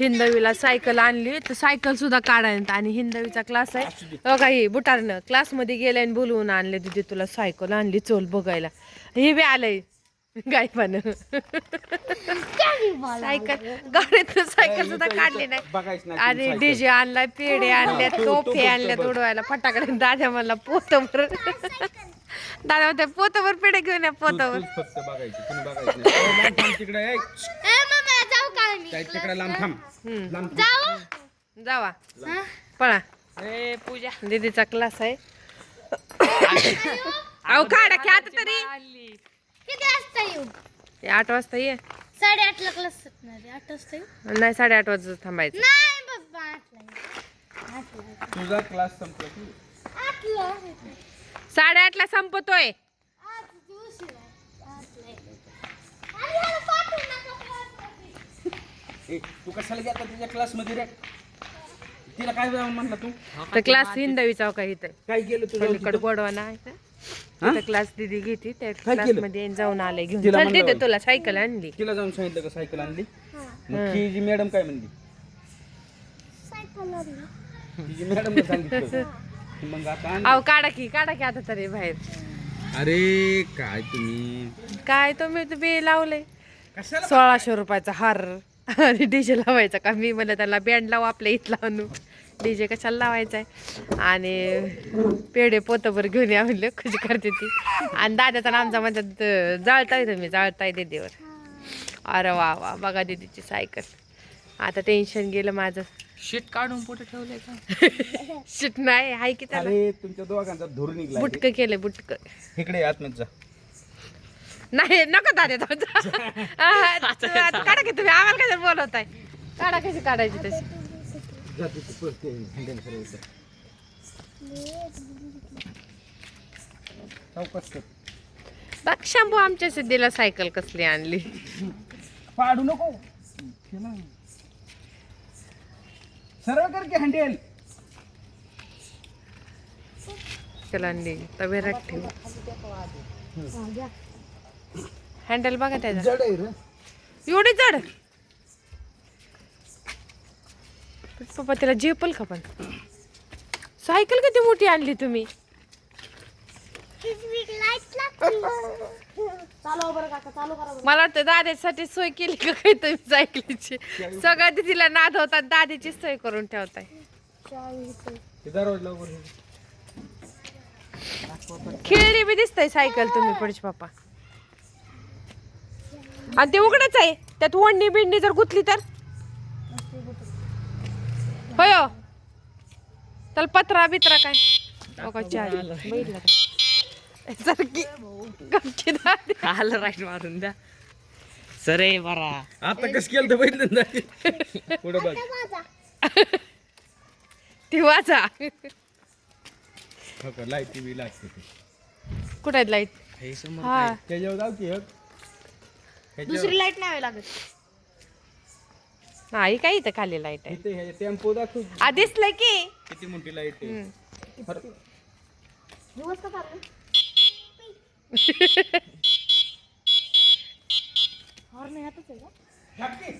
हिंदवीला cycle आणली. तर cycle सुद्धा काढायला आणि हिंदवीचा क्लास आहे. हो काही बुटारनं क्लासमध्ये गेले आणि बोलवून आणले दिदी तुला सायकल आणली चोल बघायला. हे बी आलंय. गायपानं सायकल गाडीत सायकल सुद्धा काढली नाही. बघायच नाही आणि डीजे आणलाय पेढे आणल्या टोफे आणल्या उडवायला. फटाकडे दादा म्हणला पोतभर. दादा म्हणते पोतभर पेढे घेऊन या पोतभर. काय तिकडे लांब थांब. हम्म. लांब थांब. जाऊ जावा. पळा. ए पूजा. दीदीचा क्लास आहे. अहो काढा की आता तरी. आली. किती वाजता येऊ? ते आठ वाजता ये. साडेआठ ला क्लास सुटणार आठ वाजता येऊ? नाही साडेआठ वाजता थांबायचं. नाही बाबा आठला येऊ. आठला येऊ. तुझा क्लास संपला की? आठला साडेआठ ला संपतोय आठ उशीर आहे. आठला येऊ. आणि ह्याला पाठवू नका class ए, तू कशाला गेला तुझ्या क्लासमध्ये रे? तिला काय जाऊन म्हणला तू? तर क्लास हिंदवीचा का इथं? काय केलं तुझं पलीकडे गोडवा नाही तिथं क्लास दिदी घेते त्या काय क्लास केलं? मध्ये जाऊन आले घेऊन. तिला चल म्हणलं तिथे तुला सायकल आणली. तिला जाऊन सांगितलं का सायकल आणली? मग ती जी मॅडम काय म्हणली? सायकल आणली. तिची मॅडम सांगितलं. मग आता आण. अहो काढा की काढा की आता तरी बाहेर. अरे काय तुम्ही? काय तुम्ही बी लावले. कशाला सोळाशे रुपयाचा हार. आणि डीजे लावायचा का? मी म्हणलं त्याला बँड लावू आपल्या इथला आणू डीजे कशाला लावायचा आहे आणि पेढे पोतभर घेऊन या म्हणलं कशी करते ती. आणि दादाचा आमचा म्हणतात जाळताय तुम्ही जाळताय दीदीवर. अरे वा वा. बघा दीदीची सायकल आता टेन्शन गेलं माझं. शीट काढून पुढे ठेवलंय का? शिट नाही हाय की त्याला? अरे तुमच्या दोघांचा धूर निघला बुटक केलं बुटक. इकडे आतमध्ये जा. नाही नको दादा जाऊ जा. आहा, तू आता काढा की तुम्ही आम्हाला कशाला बोलवताय? काढा कशी काढायची तशी. बघ शंभू आमच्या सिद्धीला सायकल कसली आणली. पाडू नको. केला. सरळ कर की हँडल. त्याला आणली तबेरात ठेव. हँडल बघा त्याचा. जड आहे रे. एवढी जड? पप्पा त्याला झेपल का पण? सायकल किती मोठी आणली तुम्ही? मला वाटतं दाद्यासाठी सोय केली का काही तुम्ही सायकलीची? सगळं तिला नाद होता दादीची सोय करून ठेवताय. ते दरवाजा लवकर हे. खेळणी बी दिसतंय सायकल तुम्ही पुढचे पप्पा आणि ते उघडच आहे. त्यात वंडी बिंडी जर गुतली तर? होय हो. त्याला पत्रा बित्रा काय? बघा चार बघितलं का सारखी गपची दादी. आलं राईट मारून द्या. सरे बरा. आता कसं केलं तर बघितलं ना पुढे बघ. ती वाचा. हो का? लाइट टीव्ही लागते ते. कुठे आहेत लाइट? हे समोर हा. त्याच्यावर जाऊ की हं. ह्याच्यावर. दुसरी लाइट नाही लागत. नाही काय इथं खाली लाइट आहे? इथे हे टेम्पो दाखव. आ की. किती मोठी लाइट आहे. हम्म. अरे, दिवस का चालू हॉर्न ह्यातच आहे का? ह्यात की.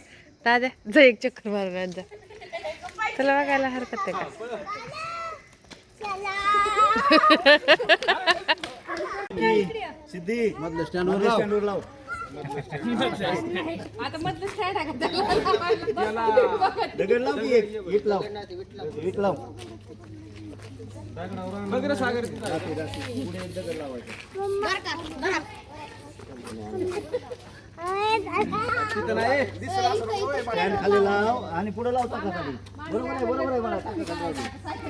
दादा जा एक चक्कर मारून जा. तुला बघायला हरकत आहे का? सिद्धी मधलं स्टँडवर लाव. आता मधलं स्टँड आहे दगड लाव की एक? वीट लाव. वीट लाव. बघ रे सागर. खाली लाव आणि पुढे लाव टाकासाठी बरोबर आहे बरोबर आहे मला.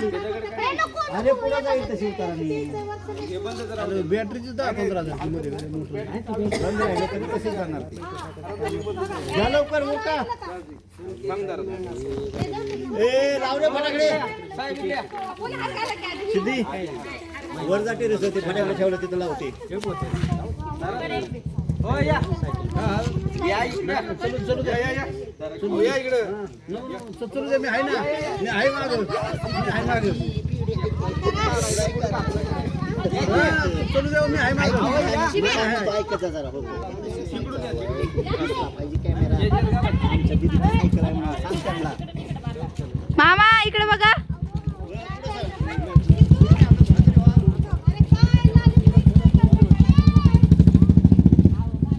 अरे पुढे जाईल तशी उताराने अरे बॅटरीची दहा पंधरा हजारमध्ये बंद राहिलं तरी कसे जाणार ते घ्या लवकर मोका. ए फटाकडे. सिद्धी वर जाते रे ते फटाकडे ठेवलं तिथं लावते हो या. हा, या. इकडे. या. इकडं. दे मी आहे ना. मी आहे माग. मी आहे माग. चलू मी आहे माग. हो कॅमेरा आमच्या दीदीची सायकल आहे म्हणा सांग त्यांना मामा इकडे बघा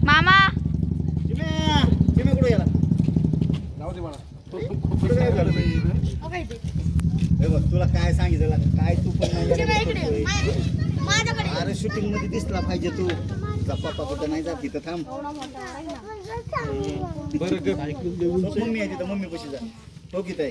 मामा चिम्या चिम्या कुठे गेला जाऊ दे मला कुठं काय झालं? हे बघ तुला काय सांगितलं? काय तू पण नाही अरे शूटिंगमध्ये दिसला पाहिजे तू. जा पप्पा कुठं नाही जात तिथं थांब. बरं ग मम्मी आहे तिथं मम्मी कशी जा. हो किती आहे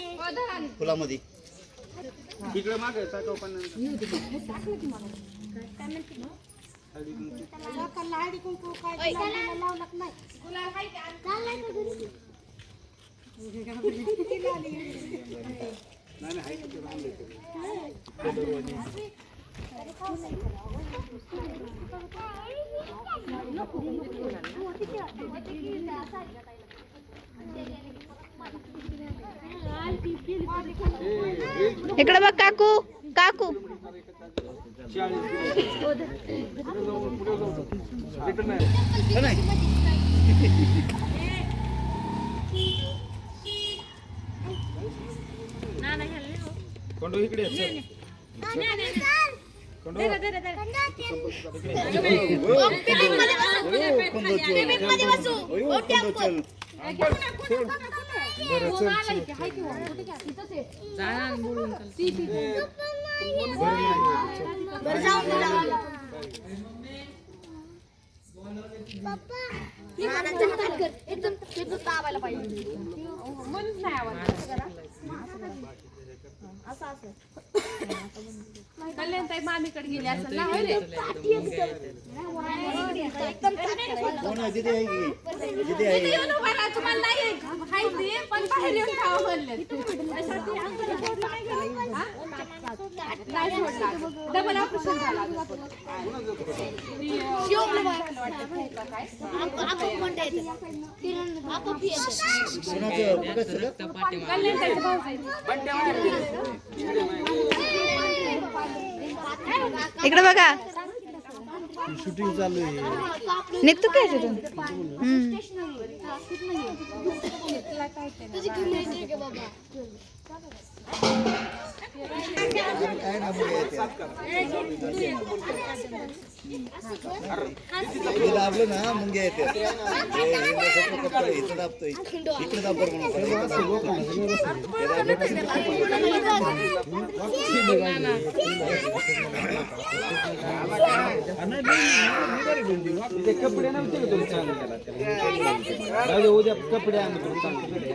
फुलामध्ये इकडे माग टाकाव पण इकडे बघ काकू काकू. कोंडो इकडे. कोंडो. एकदम एकदम दाबायला पाहिजे असं असं मामीकडे गेली असं ना होय रे? एकदम तुम्हाला नाही खायचे पण बाहेर येऊन खावा डबल ऑपरेशन झाला. इकडे बघा. शूटिंग चालू आहे. निघतो काय तिथून? दाबलं ना मुंग्या येते इथं. दाबतोय. इकडे दाब बरं म्हणून. ते कपडे नव्हते का तुला चांगले उद्या कपडे आण तुला चांगले.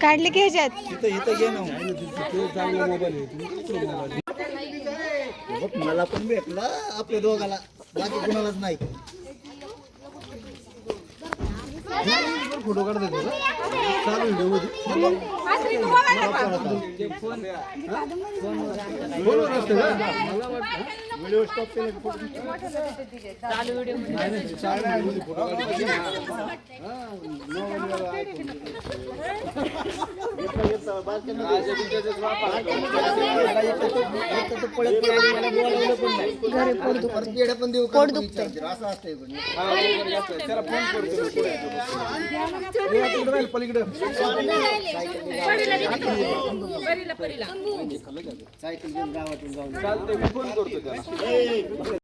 काढले की ह्याच्यात इथं इथं घे ना चांगला मोबाईल आहे. मला पण भेटला आपल्या दोघाला बाकी कुणालाच नाही फोटो काढता तुझा चालू व्हिडिओमध्ये फोनवर असतं का? मला वाटतं व्हिडिओ स्टॉप केला की फोटो नाही नाही चालू मध्ये फोटो काढतो पोट दुखतंय असं असतंय पण. त्याला फोन करतो पुढे कुठं राहील पलीकडे सायकल घेऊन गावातून जाऊन चालतंय मी फोन करतो त्याला